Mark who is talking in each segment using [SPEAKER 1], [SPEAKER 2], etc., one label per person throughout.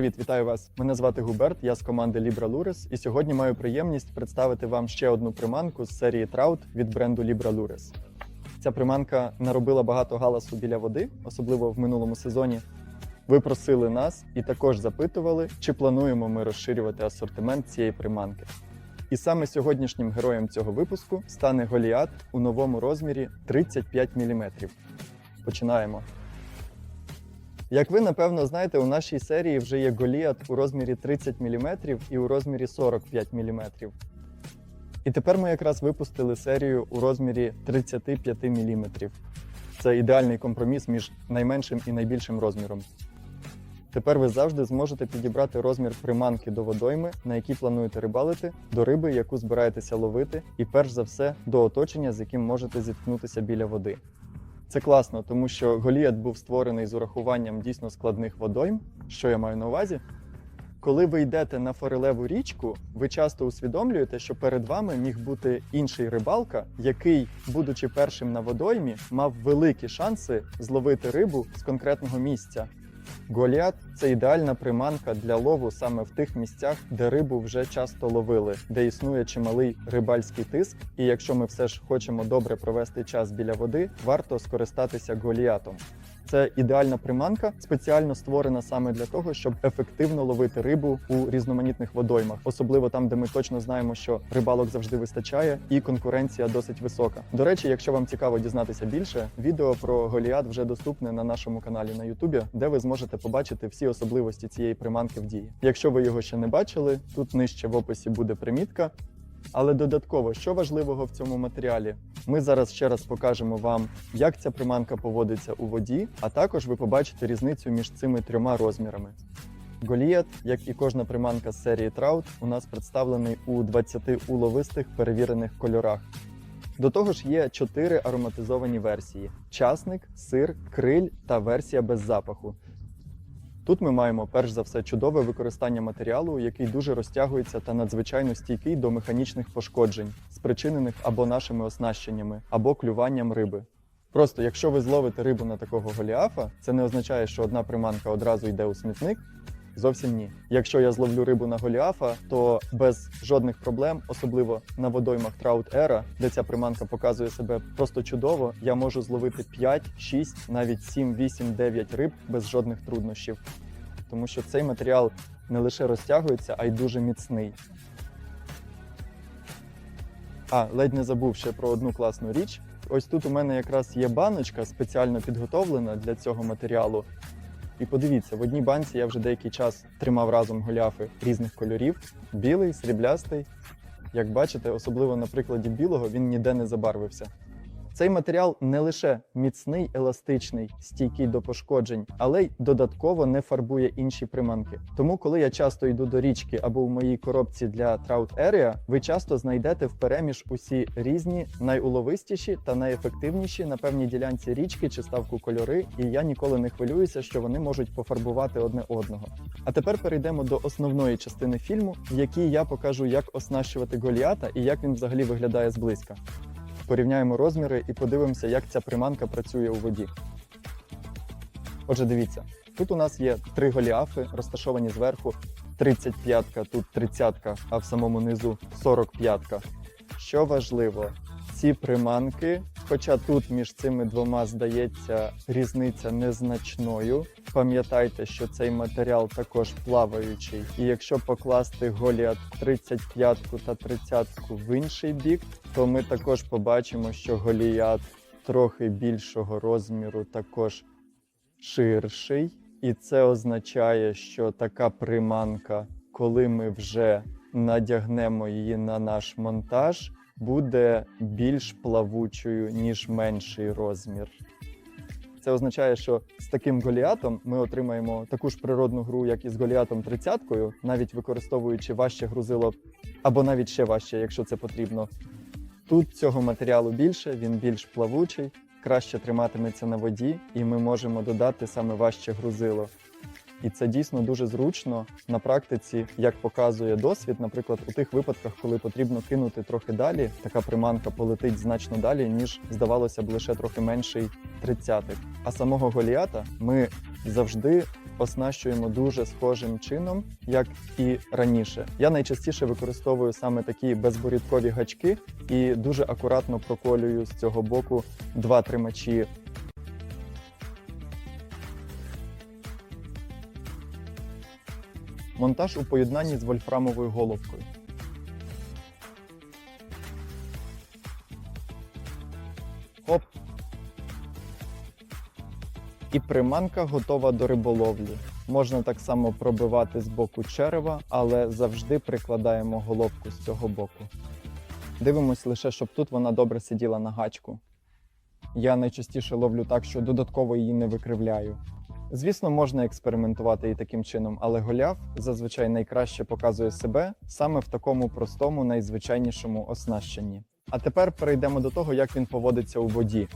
[SPEAKER 1] привіт, вітаю вас. Мене звати Губерт, я з команди Libra Lures, і сьогодні маю приємність представити вам ще одну приманку з серії Trout від бренду Libra Lures. Ця приманка наробила багато галасу біля води, особливо в минулому сезоні. Ви просили нас і також запитували, чи плануємо ми розширювати асортимент цієї приманки. І саме сьогоднішнім героєм цього випуску стане Голіат у новому розмірі 35 мм. Починаємо. Як ви напевно знаєте, у нашій серії вже є Голіат у розмірі 30 мм і у розмірі 45 мм. І тепер ми якраз випустили серію у розмірі 35 мм. Це ідеальний компроміс між найменшим і найбільшим розміром. Тепер ви завжди зможете підібрати розмір приманки до водойми, на якій плануєте рибалити, до риби, яку збираєтеся ловити, і перш за все до оточення, з яким можете зіткнутися біля води. Це класно, тому що Голіат був створений з урахуванням дійсно складних водойм. Що я маю на увазі? Коли ви йдете на форелеву річку, ви часто усвідомлюєте, що перед вами міг бути інший рибалка, який, будучи першим на водоймі, мав великі шанси зловити рибу з конкретного місця. Голіат це ідеальна приманка для лову саме в тих місцях, де рибу вже часто ловили, де існує чималий рибальський тиск. І якщо ми все ж хочемо добре провести час біля води, варто скористатися голіатом. Це ідеальна приманка, спеціально створена саме для того, щоб ефективно ловити рибу у різноманітних водоймах, особливо там, де ми точно знаємо, що рибалок завжди вистачає, і конкуренція досить висока. До речі, якщо вам цікаво дізнатися більше, відео про Голіат вже доступне на нашому каналі на Ютубі, де ви зможете побачити всі особливості цієї приманки в дії. Якщо ви його ще не бачили, тут нижче в описі буде примітка. Але додатково, що важливого в цьому матеріалі, ми зараз ще раз покажемо вам, як ця приманка поводиться у воді, а також ви побачите різницю між цими трьома розмірами. Голіат, як і кожна приманка з серії Trout, у нас представлений у 20 уловистих перевірених кольорах. До того ж, є чотири ароматизовані версії: часник, сир, криль та версія без запаху. Тут ми маємо перш за все чудове використання матеріалу, який дуже розтягується та надзвичайно стійкий до механічних пошкоджень, спричинених або нашими оснащеннями, або клюванням риби. Просто якщо ви зловите рибу на такого голіафа, це не означає, що одна приманка одразу йде у смітник. Зовсім ні. Якщо я зловлю рибу на голіафа, то без жодних проблем, особливо на водоймах Trout Era, де ця приманка показує себе просто чудово, я можу зловити 5, 6, навіть 7, 8, 9 риб без жодних труднощів. Тому що цей матеріал не лише розтягується, а й дуже міцний. А, ледь не забув ще про одну класну річ. Ось тут у мене якраз є баночка спеціально підготовлена для цього матеріалу. І подивіться, в одній банці я вже деякий час тримав разом голяфи різних кольорів: білий, сріблястий. Як бачите, особливо на прикладі білого він ніде не забарвився. Цей матеріал не лише міцний, еластичний, стійкий до пошкоджень, але й додатково не фарбує інші приманки. Тому, коли я часто йду до річки або в моїй коробці для Trout Area, ви часто знайдете впереміж усі різні, найуловистіші та найефективніші на певній ділянці річки чи ставку кольори, і я ніколи не хвилююся, що вони можуть пофарбувати одне одного. А тепер перейдемо до основної частини фільму, в якій я покажу, як оснащувати Голіата і як він взагалі виглядає зблизька порівняємо розміри і подивимося, як ця приманка працює у воді. Отже, дивіться, тут у нас є три голіафи, розташовані зверху. 35-ка, тут 30-ка, а в самому низу 45-ка. Що важливо, ці приманки, хоча тут між цими двома здається різниця незначною. Пам'ятайте, що цей матеріал також плаваючий, і якщо покласти голіат 35-ку та 30-ку в інший бік, то ми також побачимо, що голіат трохи більшого розміру також ширший. І це означає, що така приманка, коли ми вже надягнемо її на наш монтаж, буде більш плавучою, ніж менший розмір. Це означає, що з таким голіатом ми отримаємо таку ж природну гру, як і з голіатом 30-кою, навіть використовуючи важче грузило, або навіть ще важче, якщо це потрібно. Тут цього матеріалу більше, він більш плавучий, краще триматиметься на воді, і ми можемо додати саме важче грузило. І це дійсно дуже зручно на практиці, як показує досвід. Наприклад, у тих випадках, коли потрібно кинути трохи далі, така приманка полетить значно далі, ніж здавалося б лише трохи менший тридцятик. А самого голіата ми завжди оснащуємо дуже схожим чином, як і раніше. Я найчастіше використовую саме такі безборідкові гачки і дуже акуратно проколюю з цього боку два тримачі. Монтаж у поєднанні з вольфрамовою головкою. Хоп. І приманка готова до риболовлі. Можна так само пробивати з боку черева, але завжди прикладаємо головку з цього боку. Дивимось лише, щоб тут вона добре сиділа на гачку. Я найчастіше ловлю так, що додатково її не викривляю. Звісно, можна експериментувати і таким чином, але голяв зазвичай найкраще показує себе саме в такому простому, найзвичайнішому оснащенні. А тепер перейдемо до того, як він поводиться у воді.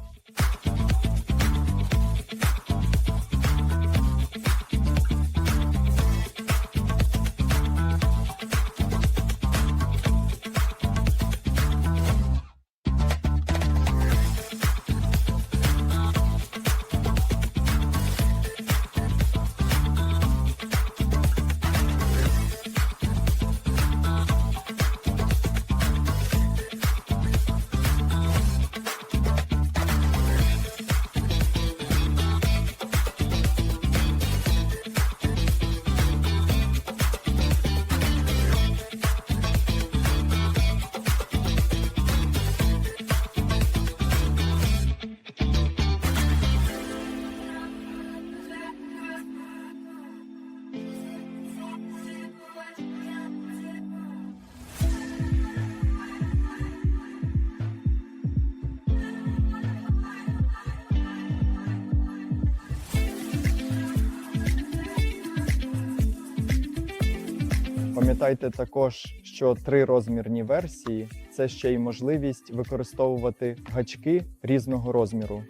[SPEAKER 1] Пам'ятайте також, що трирозмірні версії це ще й можливість використовувати гачки різного розміру.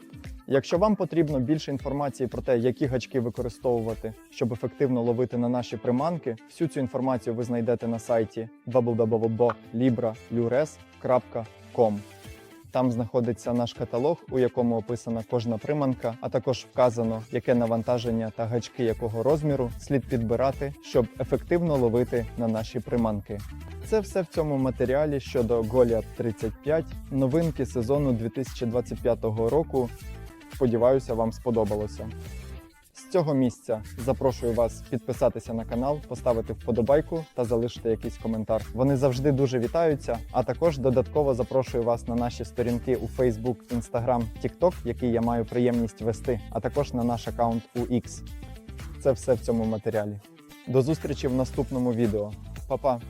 [SPEAKER 1] Якщо вам потрібно більше інформації про те, які гачки використовувати, щоб ефективно ловити на наші приманки, всю цю інформацію ви знайдете на сайті www.libralures.com. Там знаходиться наш каталог, у якому описана кожна приманка, а також вказано, яке навантаження та гачки якого розміру слід підбирати, щоб ефективно ловити на наші приманки. Це все в цьому матеріалі щодо Голіат 35, новинки сезону 2025 року. Сподіваюся, вам сподобалося. Цього місця запрошую вас підписатися на канал, поставити вподобайку та залишити якийсь коментар. Вони завжди дуже вітаються. А також додатково запрошую вас на наші сторінки у Facebook, Instagram, TikTok, який я маю приємність вести, а також на наш аккаунт у X. Це все в цьому матеріалі. До зустрічі в наступному відео. Па-па!